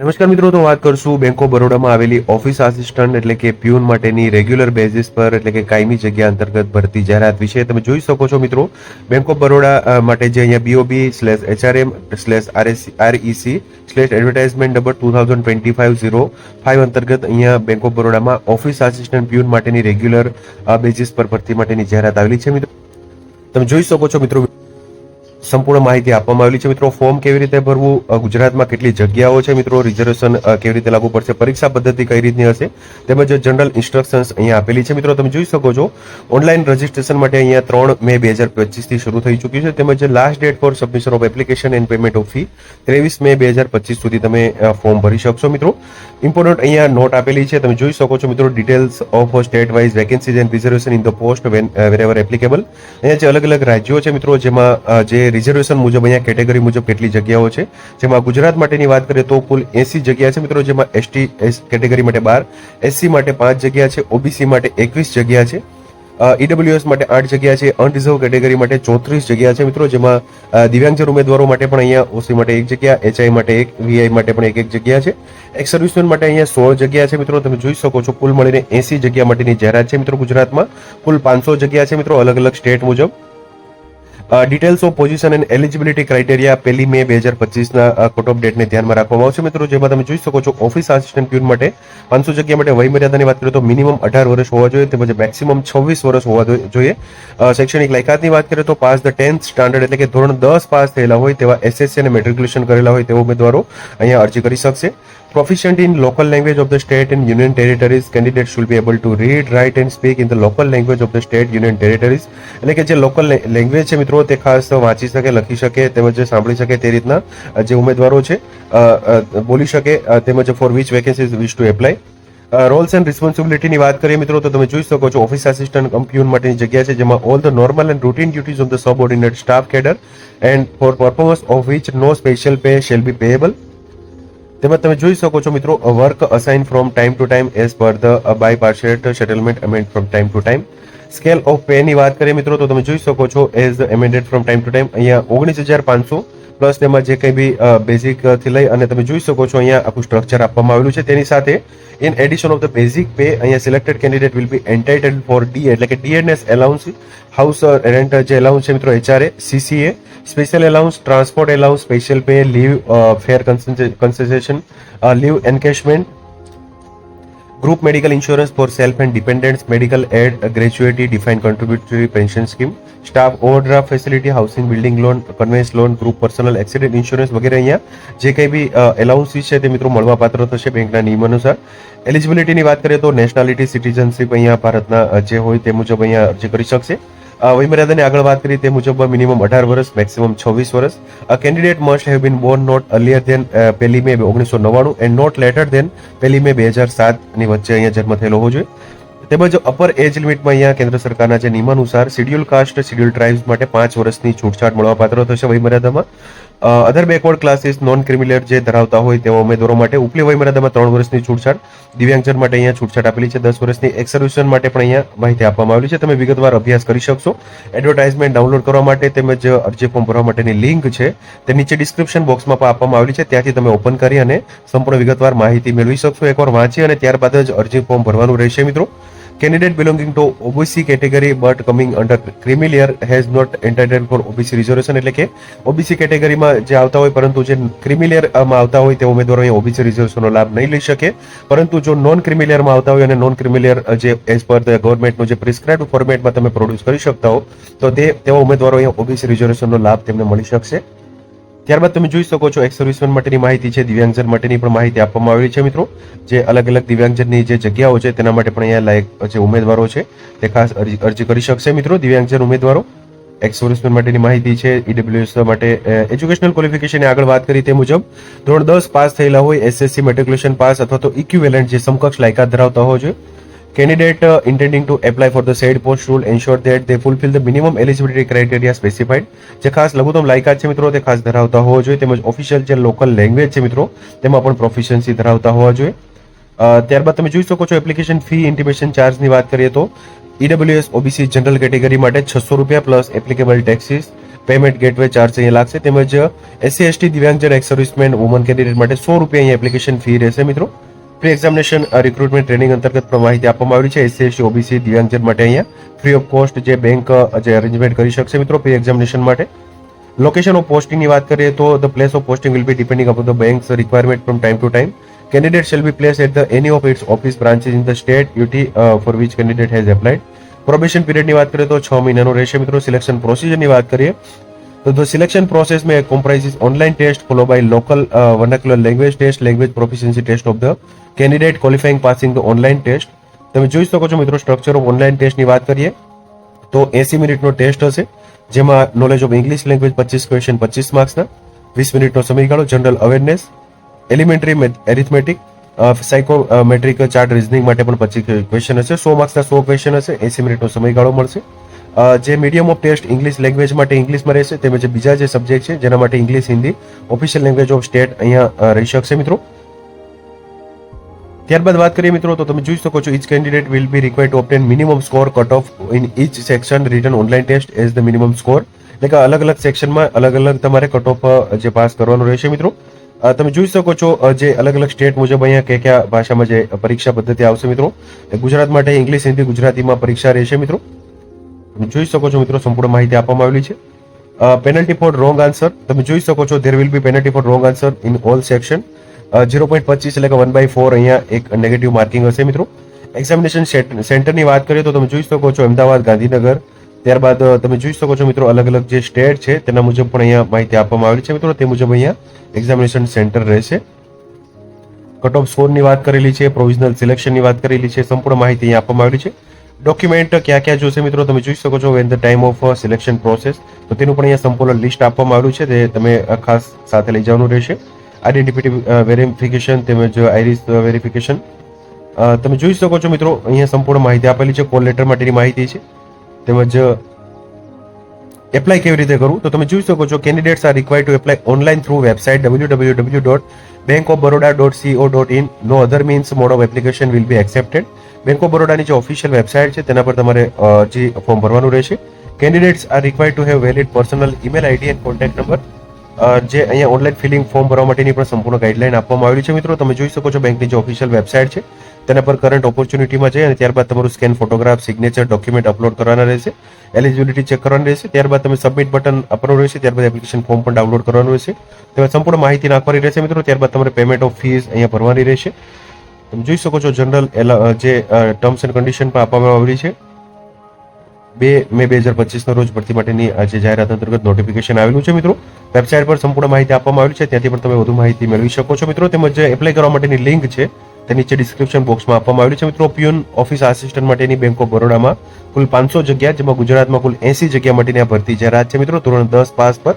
નમસ્કાર મિત્રો, તો વાત કરશું બેંક ઓફ બરોડામાં આવેલી ઓફિસ આસિસ્ટન્ટ એટલે કે પ્યુન માટેની રેગ્યુલર બેઝિસ પર એટલે કે કાયમી જગ્યા અંતર્ગત ભરતી જાહેરાત વિશે તમે જોઈ શકો છો મિત્રો. બેંક ઓફ બરોડા માટે જે અહીંયા BOB slash HRM slash RAC REC slash advertisement number two thousand twenty five zero five અંતર્ગત અહીંયા બેંક ઓફ બરોડામાં ઓફિસ આસિસ્ટન્ટ પ્યુન માટેની રેગ્યુલર બેઝિસ પર ભરતી માટેની જાહેરાત આવેલી છે મિત્રો. તમે જોઈ શકો છો મિત્રો. સંપૂર્ણ માહિતી આપવામાં આવેલી છે. મિત્રો, ફોર્મ કેવી રીતે ભરવું ગુજરાતમાં કેટલી જગ્યાઓ છે? મિત્રો, રિઝર્વેશન કેવી રીતે લાગુ પડશે? પરીક્ષા પદ્ધતિ કઈ રીતની હશે? તેમજ જનરલ ઇન્સ્ટ્રક્શન્સ અહીંયા આપેલી છે. મિત્રો, તમે જોઈ શકો છો, ઓનલાઈન રજીસ્ટ્રેશન માટે અહીંયા ત્રણ મે બે હજાર પચીસથી શરૂ થઈ ચૂક્યું છે. તેમજ last date for submission of application and payment of fee ત્રેવીસ મે બે હજાર પચીસ સુધી તમે ફોર્મ ભરી શકશો. મિત્રો ઇમ્પોર્ટન્ટ અહીંયા નોટ આપેલી છે. તમે જોઈ શકો છો મિત્રો details of state wise vacancies and reservation in the post when wherever applicable અહીંયા જે અલગ અલગ રાજ્યો છે મિત્રો, જેમાં જે રિઝર્વેશન મુજબ અહીંયા કેટેગરી મુજબ કેટલી જગ્યાઓ છે. જેમાં ગુજરાત માટેની વાત કરીએ તો કુલ એસી જગ્યા છે મિત્રો, જેમાં એસટી કેટેગરી માટે બાર એસસી માટે પાંચ જગ્યા છે ઓબીસી માટે એકવીસ જગ્યા છે. ઈડબ્લ્યુએસ માટે આઠ જગ્યા છે અનરિઝર્વ કેટેગરી માટે ચોત્રીસ જગ્યા છે મિત્રો, જેમાં દિવ્યાંગજન ઉમેદવારો માટે પણ અહીંયા ઓસી માટે એક જગ્યા એચઆઈ માટે એક વીઆઈ માટે પણ એક એક જગ્યા છે. એક્સ સર્વિસમેન માટે અહીંયા સોળ જગ્યા છે મિત્રો, તમે જોઈ શકો છો, કુલ મળીને એસી જગ્યા માટેની જાહેરાત છે મિત્રો ગુજરાતમાં. કુલ પાંચસો જગ્યા છે મિત્રો અલગ અલગ સ્ટેટ મુજબ. Details of position and eligibility criteria પહેલી મે બે હજાર પચીસના કોટ ઓફ ડેટને ધ્યાનમાં રાખવામાં આવશે. મિત્રો જેમાં તમે જોઈ શકો છો ઓફિસ આસિસ્ટન્ટ પ્યુન માટે પાંચસો જગ્યા માટે વય મર્યાદાની વાત કરીએ તો મિનિમમ અઢાર વર્ષ હોવા જોઈએ, તેમજ મેક્સિમમ છવ્વીસ વર્ષ હોવા જોઈએ. શૈક્ષણિક લાયકાતની વાત કરીએ તો પાસ ધ ટેન્થ સ્ટાન્ડર્ડ એટલે કે ધોરણ દસ પાસ થયેલા હોય તેવા એસએસસી અને મેટ્રિક્યુલેશન કરેલા હોય તેવા ઉમેદવારો અહીંયા અરજી કરી શકશે. Proficient in local language of the state and union territories, candidates should be able to read, write, and speak in the local language of the state, union territories. એટલે કે જે લોકલ લેંગ્વેજ છે મિત્રો, તે ખાસ વાંચી શકે, લખી શકે, તેમજ સાંભળી શકે તે રીતના જે ઉમેદવારો છે બોલી શકે તેમજ for which vacancies wish to apply roles and રિસ્પોન્સિબિલિટીની વાત કરીએ મિત્રો, તો તમે જોઈ શકો છો ઓફિસ આસિસ્ટન્ટ કમ્પ્યુન માટેની જગ્યા છે, જેમાં all the normal and routine duties of the subordinate staff cadre and for performance of which no special pay shall be payable તેમજ તમે જોઈ શકો છો મિત્રો work assign from time to time as per the bipartite settlement amend from time to time scale of pay ની વાત કરીએ મિત્રો, તો તમે જોઈ શકો છો as amended from time to time અહીંયા ઓગણીસ હજાર પાંચસો પ્લસ તેમાં જે કંઈ બી બેઝિકથી લઈ અને તમે જોઈ શકો છો અહીંયા આખું સ્ટ્રક્ચર આપવામાં આવેલું છે. તેની સાથે in addition of the basic pay અહીંયા selected candidate will be entitled for D એટલે કે ડીએનએસ એલાઉન્સ હાઉસ રેન્ટ જે એલાઉન્સ છે મિત્રો HRA CCA special allowance transport allowance special pay leave fare concession leave encashment group medical insurance for self and dependents medical aid gratuity define contributory pension scheme staff overdraft facility housing building loan conveyance loan group personal accident insurance વગેરે અહીંયા જે કંઈ બી allowances છે તે મિત્રો મળવાપાત્ર થશે બેંકના નિયમ અનુસાર. એલિજિબિલિટીની વાત કરીએ તો નેશનાલિટી સિટીઝનશીપ અહીંયા ભારતના જે હોય તે મુજબ અહીંયા અરજી કરી શકશે. વયમર્યાદાની આગળ વાત કરી તે મુજબ મિનિમમ અઢાર વર્ષ મેક્સિમમ છવ્વીસ વર્ષ. A candidate must have been born not earlier than પહેલી મે ઓગણીસો નવ્વાણું એન્ડ નોટ લેટર ધેન પહેલી મે બે હજાર સાતની વચ્ચે અહીંયા જન્મ થયેલો હોવો જોઈએ. તેમજ અપર એજ લિમિટમાં અહીંયા કેન્દ્ર સરકારના જે નિયમાનુસાર શિડ્યુલ કાસ્ટ, શિડ્યુલ ટ્રાઇબ્સ માટે પાંચ વર્ષની છૂટછાટ મળવાપાત્ર થશે વયમર્યાદામાં. Other backward classes non creamy layer જે ધરાવતા હોય તેવા ઉમેદવારો માટે ઉપલી વયમર્યાદામાં ત્રણ વર્ષની છૂટછાટ. દિવ્યાંગજન માટે અહીંયા છૂટછાટ આપેલી છે, દસ વર્ષની એક્સર્વિશન માટે પણ અહીંયા માહિતી આપવામાં આવેલી છે. તમે વિગતવાર અભ્યાસ કરી શકશો. એડવર્ટાઇઝમેન્ટ ડાઉનલોડ કરવા માટે તેમજ અરજી ફોર્મ ભરવા માટેની લિંક છે, તે નીચે ડિસ્ક્રિપ્શન બોક્સમાં પણ આપવામાં આવેલી છે. ત્યાંથી તમે ઓપન કરી અને સંપૂર્ણ વિગતવાર માહિતી મેળવી શકશો. એકવાર વાંચી અને ત્યારબાદ જ અરજી ફોર્મ ભરવાનું રહેશે મિત્રો. Candidate belonging to OBC category but coming under creamy layer has not entitled for OBC reservation એટલે કે OBC કેટેગરીમાં જે આવતા હોય, પરંતુ જે ક્રિમી માં આવતા હોય, તે ઉમેદવારો અહીંયા OBC રિઝર્વેશનનો લાભ નહીં લઈ શકે. પરંતુ જો નોન ક્રિમી માં આવતા હોય અને નોન ક્રિમી જે એઝ પર ધ ગવર્મેન્ટનું જે પ્રિસ્ક્રાઇબ ફોર્મેટમાં તમે પ્રોડ્યુસ કરી શકતા હો, તો તે, તેવા ઉમેદવારો અહીંયા OBC રિઝર્વેશનનો લાભ તેમને મળી શકશે. ત્યારબાદ તમે જોઈ શકો છો એક્સ સર્વિસમેન માટેની માહિતી છે, દિવ્યાંગજન માટેની પણ માહિતી આપવામાં આવેલી છે મિત્રો, જે અલગ અલગ દિવ્યાંગજનની જે જગ્યાઓ છે તેના માટે પણ અહીંયા લાયક જે ઉમેદવારો છે તે ખાસ અરજી કરી શકશે મિત્રો, દિવ્યાંગજન ઉમેદવારો. એક્સ સર્વિસમેન માટેની માહિતી છે ઈડબ્લ્યુએસ માટે એજ્યુકેશનલ ક્વોલિફિકેશન આગળ વાત કરી તે મુજબ, ધોરણ દસ પાસ થયેલા હોય એસએસસી મેટ્રિક્યુલેશન પાસ અથવા તો ઇક્વિવેલન્ટ જે સમકક્ષ લાયકાત ધરાવતા હોય જોઈએ Candidate uh, intending to apply for the said post will ensure that they fulfill the minimum eligibility criteria specified. જે ખાસ લઘુત્તમ લાયકાત છે મિત્રો તે ખાસ ધરાવતા હોવા જોઈએ. તેમજ ઓફિશિયલ જે લોકલ લેંગ્વેજ છે મિત્રો તેમાં પણ પ્રોફિશિયન્સી ધરાવતા હોવા જોઈએ. ત્યારબાદ તમે જોઈ શકો છો એપ્લિકેશન ફી ઇન્ટિમેશન ચાર્જની વાત કરીએ તો ઈડબ્લ્યુએસ ઓબીસી જનરલ કેટેગરી માટે છસો રૂપિયા plus applicable taxes payment gateway charge અહીંયા લાગશે. તેમજ એસસી એસટી દિવ્યાંગજન એક્સ સર્વિસમેન વુમન કેન્ડિડેટ માટે સો રૂપિયા અહીંયા એપ્લિકેશન ફી રહેશે મિત્રો. પ્રી એક્ઝામિનેશન રિક્રુટમેન્ટ ટ્રેનિંગ અંતર્ગત પણ માહિતી આપવામાં આવી છે. એસસી એસટી ઓબીસી દિવ્યાંગજન માટે અહીંયા. ફ્રી ઓફ કોસ્ટ જે બેંક જે અરેન્જમેન્ટ કરી શકશે મિત્રો પ્રી એક્ઝામિનેશન માટે લોકેશન ઓફ પોસ્ટિંગની વાત કરીએ તો the place of posting will be depending upon the bank's requirement from time to time candidate shall be place at the any of its office branches in the state UT for which candidate has applied probation પીરિયડની વાત કરીએ તો છ મહિનાનો રહેશે મિત્રો. Selection પ્રોસિજરની વાત કરીએ તો the selection process may comprises online test followed by local uh, vernacular language test language proficiency test of the candidate qualifying passing the online test. તમે જોઈ શકો છો મિત્રો સ્ટ્રક્ચર ઓફ ઓનલાઈન ટેસ્ટની વાત કરીએ તો એસી મિનિટનો ટેસ્ટ હશે જેમાં નોલેજ ઓફ ઇંગ્લિશ લેંગ્વેજ પચીસ ક્વેશ્ચન પચીસ માર્ક્સના વીસ મિનિટનો સમયગાળો general awareness elementary arithmetic psychometric chart reasoning માટે પણ પચીસ ક્વેશ્ચન હશે સો માર્ક્સના સો ક્વેશ્ચન હશે એસી મિનિટનો સમયગાળો મળશે. જે medium of test English language માટે ઇંગ્લિશમાં રહેશે, તેમજ બીજા જે સબ્જેક્ટ છે, જેના માટે English Hindi official language of state અહીંયા રહી શકશે મિત્રો. ત્યારબાદ વાત કરીએ મિત્રો, તો તમે જોઈ શકો છો each candidate will be require to obtain minimum score cut off in each section return online test as the minimum score એટલે કે અલગ અલગ સેક્શનમાં અલગ અલગ તમારે કટ ઓફ જે પાસ કરવાનું રહેશે મિત્રો. તમે જોઈ શકો છો જે અલગ અલગ સ્ટેટ મુજબ અહીંયા કયા કયા ભાષામાં જે પરીક્ષા પદ્ધતિ આવશે મિત્રો. ગુજરાત માટે ઇંગ્લિશ હિન્દી ગુજરાતીમાં પરીક્ષા રહેશે મિત્રો. જોઈ શકો છો મિત્રો, સંપૂર્ણ માહિતી આપવામાં આવેલી છે. પેનલ્ટી ફોર રોંગ આન્સર તમે જોઈ શકો છો there will be penalty for wrong answer in all section zero point પચીસ એટલે કે વન બાય ફોર અહીંયા એક નેગેટિવ માર્કિંગ હશે મિત્રો. એક્ઝામિનેશન સેન્ટરની વાત કરીએ તો તમે જોઈ શકો છો અમદાવાદ, ગાંધીનગર. ત્યારબાદ તમે જોઈ શકો છો મિત્રો અલગ અલગ જે સ્ટેટ છે તેના મુજબ પણ અહીંયા માહિતી આપવામાં આવેલી છે મિત્રો. તે મુજબ અહીંયા એક્ઝામિનેશન સેન્ટર રહેશે. કટ ઓફ સ્કોરની વાત કરેલી છે પ્રોવિઝનલ સિલેક્શનની વાત કરેલી છે, સંપૂર્ણ માહિતી અહીંયા આપવામાં આવેલી છે. ડોક્યુમેન્ટ ક્યાં ક્યાં જોશે મિત્રો તમે જોઈ શકો છો and the time of selection process તો તેનું પણ અહીંયા સંપૂર્ણ લિસ્ટ આપવામાં આવ્યું છે તે તમે ખાસ સાથે લઈ જવાનું રહેશે. આઈડેન્ટિટી વેરિફિકેશન તેમજ આઈરિસ વેરિફિકેશન તમે જોઈ શકો છો મિત્રો અહીંયા સંપૂર્ણ માહિતી આપેલી છે કોલ લેટર માટેની માહિતી છે. તેમજ એપ્લાય કેવી રીતે કરવું? તો તમે જોઈ શકો છો candidates are require to apply online through website W W W dot bank of Baroda dot CO dot in no other means mode of application will be accepted bank of બરોડાની જે official website છે, તેના પર તમારે જે form ભરવાનું રહેશે. Candidates are required to have valid personal email ID and contact number જે અહીંયા ઓનલાઈન ફિલિંગ ફોર્મ ભરવા માટેની પણ સંપૂર્ણ ગાઈડલાઈન આપવામાં આવેલી છે મિત્રો. તમે જોઈ શકો છો બેંકની જે ઓફિશિયલ વેબસાઇટ છે, તેના પર કરંટ ઓપોર્ચ્યુનિટીમાં જઈ અને ત્યારબાદ તમારું scan photograph signature document upload કરવાના રહેશે. એલિજિબિલિટી ચેક કરવાની રહેશે. ત્યારબાદ તમે સબમિટ બટન આપવાનું રહેશે. ત્યારબાદ એપ્લિકેશન ફોર્મ પણ ડાઉનલોડ કરવાનું રહેશે. તેમાં સંપૂર્ણ માહિતી નાખવાની રહેશે મિત્રો. ત્યારબાદ તમારે પેમેન્ટ ઓફ ફીસ અહીંયા ભરવાની રહેશે. તમે જોઈ શકો છો જનરલ જે ટર્મ્સ એન્ડ કન્ડિશન પણ આપવામાં આવેલી છે. બે મે બે હજાર પચીસના રોજ ભરતી માટેની જે જાહેરાત અંતર્ગત નોટિફિકેશન આવેલું છે મિત્રો. વેબસાઇટ પર સંપૂર્ણ માહિતી આપવામાં આવેલી છે. ત્યાંથી પણ તમે વધુ માહિતી મેળવી શકો છો મિત્રો. તેમજ એપ્લાય કરવા માટેની લિંક છે, તે નીચે ડિસ્ક્રિપ્શન બોક્સમાં આપવામાં આવેલી છે મિત્રો. પ્યુન ઓફિસ આસિસ્ટન્ટ માટેની બેંક ઓફ બરોડામાં કુલ પાંચસો જગ્યા, જેમાં ગુજરાતમાં કુલ એસી જગ્યા માટેની આ ભરતી જાહેરાત છે મિત્રો. ધોરણ દસ પાસ પર